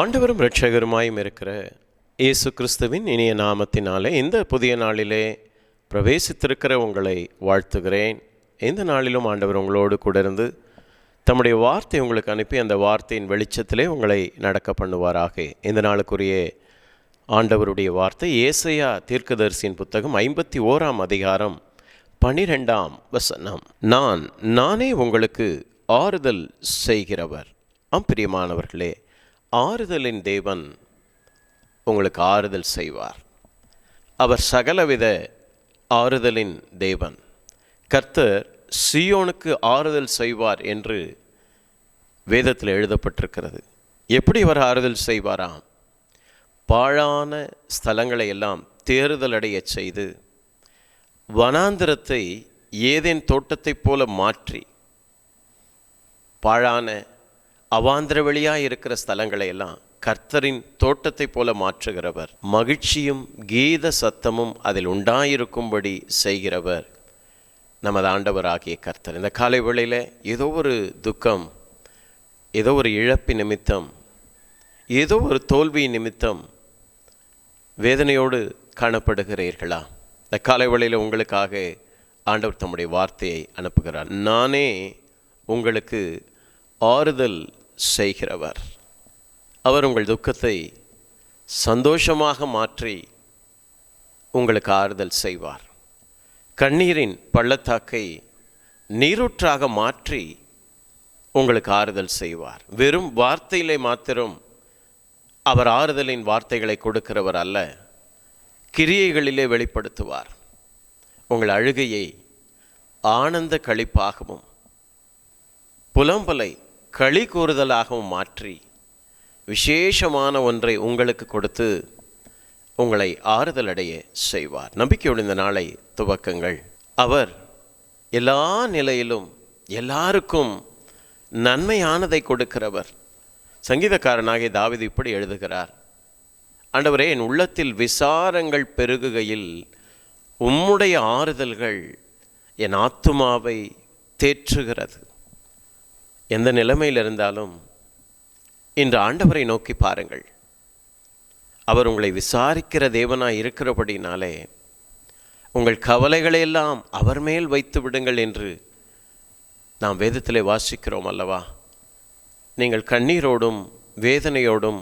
ஆண்டவரும் இரட்சகருமாயும் இருக்கிற இயேசு கிறிஸ்துவின் இனிய நாமத்தினாலே இந்த புதிய நாளிலே பிரவேசித்திருக்கிற உங்களை வாழ்த்துகிறேன். இந்த நாளிலும் ஆண்டவர் உங்களோடு கூட இருந்து தம்முடைய வார்த்தை உங்களுக்கு அனுப்பி அந்த வார்த்தையின் வெளிச்சத்திலே உங்களை நடக்க பண்ணுவாராக. இந்த நாளுக்குரிய ஆண்டவருடைய வார்த்தை ஏசையா தீர்க்கதரிசியின் புத்தகம் ஐம்பத்தி ஓராம் அதிகாரம் பனிரெண்டாம் வசனம். நான் நானே உங்களுக்கு ஆறுதல் செய்கிறவர். அம்பிரியமானவர்களே ஆறுதலின் தேவன் உங்களுக்கு ஆறுதல் செய்வார். அவர் சகலவித ஆறுதலின் தேவன். கர்த்தர் சியோனுக்கு ஆறுதல் செய்வார் என்று வேதத்தில் எழுதப்பட்டிருக்கிறது. எப்படி அவர் ஆறுதல் செய்வாராம்? பாழான ஸ்தலங்களை எல்லாம் தேறுதல் அடையச் செய்து வனாந்திரத்தை ஏதேன் தோட்டத்தைப் போல மாற்றி பாழான அவாந்திர வெளியாக இருக்கிற ஸ்தலங்களை எல்லாம் கர்த்தரின் தோட்டத்தை போல மாற்றுகிறவர். மகிழ்ச்சியும் கீத சத்தமும் அதில் உண்டாயிருக்கும்படி செய்கிறவர் நமது ஆண்டவராகிய கர்த்தர். இந்த காலை வேளையில் ஏதோ ஒரு துக்கம் ஏதோ ஒரு இழப்பு நிமித்தம் ஏதோ ஒரு தோல்வி நிமித்தம் வேதனையோடு காணப்படுகிறீர்களா? இந்த காலை வேளையில் உங்களுக்காக ஆண்டவர் தம்முடைய வார்த்தையை அனுப்புகிறார். நானே உங்களுக்கு ஆறுதல் செய்கிறவர். அவர் உங்கள் துக்கத்தை சந்தோஷமாக மாற்றி உங்களுக்கு ஆறுதல் செய்வார். கண்ணீரின் பள்ளத்தாக்கை நீரூற்றாக மாற்றி உங்களுக்கு ஆறுதல் செய்வார். வெறும் வார்த்தையிலே மாத்திரம் அவர் ஆறுதலின் வார்த்தைகளை கொடுக்கிறவர் அல்ல கிரியைகளிலே வெளிப்படுத்துவார். உங்கள் அழுகையை ஆனந்த களிப்பாகவும் புலம்பலை களி கூறுதலாகவும் மாற்றி விசேஷமான ஒன்றை உங்களுக்கு கொடுத்து உங்களை ஆறுதல் அடைய செய்வார். நம்பிக்கையோடு இந்த நாளை துவக்கங்கள். அவர் எல்லா நிலையிலும் எல்லாருக்கும் நன்மையானதை கொடுக்கிறவர். சங்கீதக்காரனாகிய தாவிது இப்படி எழுதுகிறார். ஆண்டவரே என் உள்ளத்தில் விசாரங்கள் பெருகுகையில் உம்முடைய ஆறுதல்கள் என் ஆத்துமாவை தேற்றுகிறது. எந்த நிலைமையில் இருந்தாலும் இன்று ஆண்டவரை நோக்கி பாருங்கள். அவர் உங்களை விசாரிக்கிற தேவனாக இருக்கிறபடினாலே உங்கள் கவலைகளையெல்லாம் அவர் மேல் வைத்து விடுங்கள் என்று நாம் வேதத்திலே வாசிக்கிறோம் அல்லவா? நீங்கள் கண்ணீரோடும் வேதனையோடும்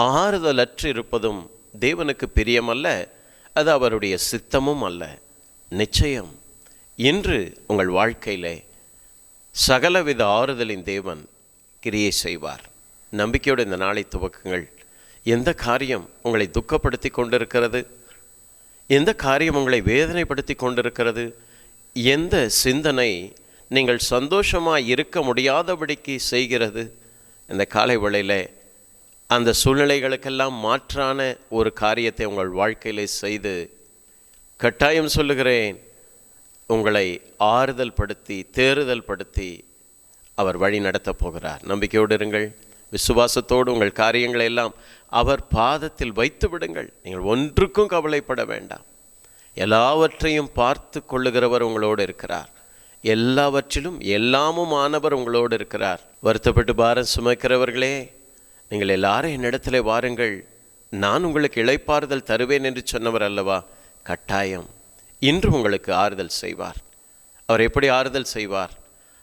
ஆறுதலற்று இருப்பதும் தேவனுக்கு பிரியமல்ல அது அவருடைய சித்தமும் அல்ல நிச்சயம் இன்று உங்கள் வாழ்க்கையிலே சகலவித ஆறுதலின் தேவன் கிரியை செய்வார். நம்பிக்கையோடு இந்த நாளை துவக்குங்கள். எந்த காரியம் உங்களை துக்கப்படுத்தி கொண்டிருக்கிறது? எந்த காரியம் உங்களை வேதனைப்படுத்தி கொண்டிருக்கிறது? எந்த சிந்தனை நீங்கள் சந்தோஷமாக இருக்க முடியாதபடிக்கு செய்கிறது? இந்த காலை வேளையில் அந்த சூழ்நிலைகளுக்கெல்லாம் மாற்றான ஒரு காரியத்தை உங்கள் வாழ்க்கையிலே செய்து கட்டாயம் சொல்லுகிறேன். உங்களை ஆறுதல் படுத்தி தேறுதல் படுத்தி அவர் வழி நடத்தப் போகிறார். நம்பிக்கையோடு இருங்கள். விசுவாசத்தோடு உங்கள் காரியங்களை எல்லாம் அவர் பாதத்தில் வைத்து விடுங்கள். நீங்கள் ஒன்றுக்கும் கவலைப்பட வேண்டாம். எல்லாவற்றையும் பார்த்து கொள்ளுகிறவர் உங்களோடு இருக்கிறார். எல்லாவற்றிலும் எல்லாமும் ஆனவர் உங்களோடு இருக்கிறார். வருத்தப்பட்டு பாரம் சுமக்கிறவர்களே நீங்கள் எல்லாரும் என்னிடத்தில் வாருங்கள். நான் உங்களுக்கு இளைப்பாறுதல் தருவேன் என்று சொன்னவர் அல்லவா? கட்டாயம். இன்று உங்களுக்கு ஆறுதல் செய்வார். அவர் எப்படி ஆறுதல் செய்வார்?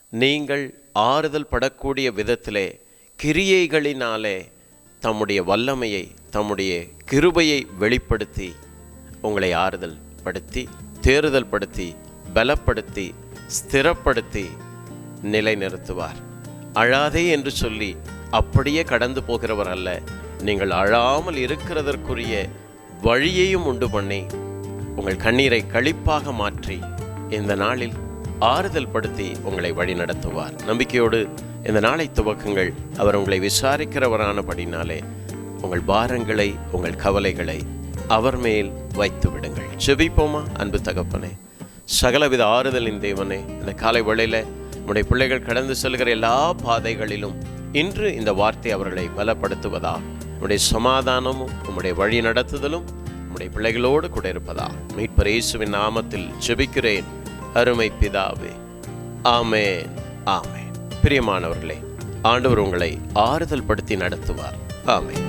நீங்கள் ஆறுதல் படக்கூடிய விதத்திலே கிரியைகளினாலே தம்முடைய வல்லமையை தம்முடைய கிருபையை வெளிப்படுத்தி உங்களை ஆறுதல் படுத்தி தேறுதல் படுத்தி பலப்படுத்தி ஸ்திரப்படுத்தி நிலைநிறுத்துவார். அழாதே என்று சொல்லி அப்படியே கடந்து போகிறவர் அல்ல. நீங்கள் அழாமல் இருக்கிறதற்குரிய வழியையும் உண்டு பண்ணி உங்கள் கண்ணீரை கழிப்பாக மாற்றி இந்த நாளில் ஆறுதல் படுத்தி உங்களை வழிநடத்துவார் நம்பிக்கையோடு இந்த நாளை துவக்குங்கள். அவர் உங்களை விசாரிக்கிறவரானபடினாலே உங்கள் பாரங்களை உங்கள் கவலைகளை அவர் மேல் வைத்து விடுங்கள். செபிப்போமா அன்பு தகப்பனே? சகலவித ஆறுதலின் தேவனே இந்த காலை வேளையில் உடைய பிள்ளைகள் கடந்து செல்கிற எல்லா பாதைகளிலும் இன்று இந்த வார்த்தை அவர்களை பலப்படுத்துவதா? உம்முடைய சமாதானமும் உம்முடைய வழி நடத்துதலும் உம்முடைய பிள்ளைகளோடு கூட இருப்பதா? மீட்பர் இயேசுவின் நாமத்தில் ஜெபிக்கிறேன். அருமை பிதாவே. ஆமேன். ஆமேன். பிரியமானவர்களே ஆண்டவர் உங்களை ஆறுதல் படுத்தி நடத்துவார். ஆமேன்.